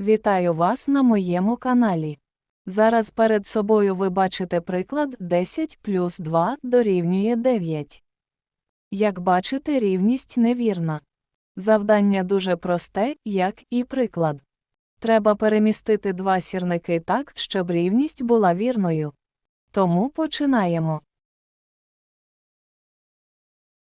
Вітаю вас на моєму каналі. Зараз перед собою ви бачите приклад 10 плюс 2 дорівнює 9. Як бачите, рівність невірна. Завдання дуже просте, як і приклад. Треба перемістити два сірники так, щоб рівність була вірною. Тому починаємо.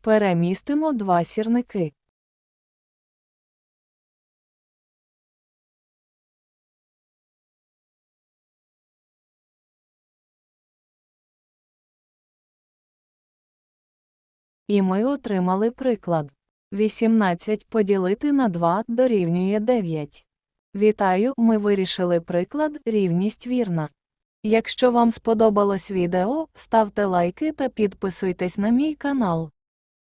Перемістимо два сірники. І ми отримали приклад. 18 поділити на 2 дорівнює 9. Вітаю, ми вирішили приклад рівність вірна. Якщо вам сподобалось відео, ставте лайки та підписуйтесь на мій канал.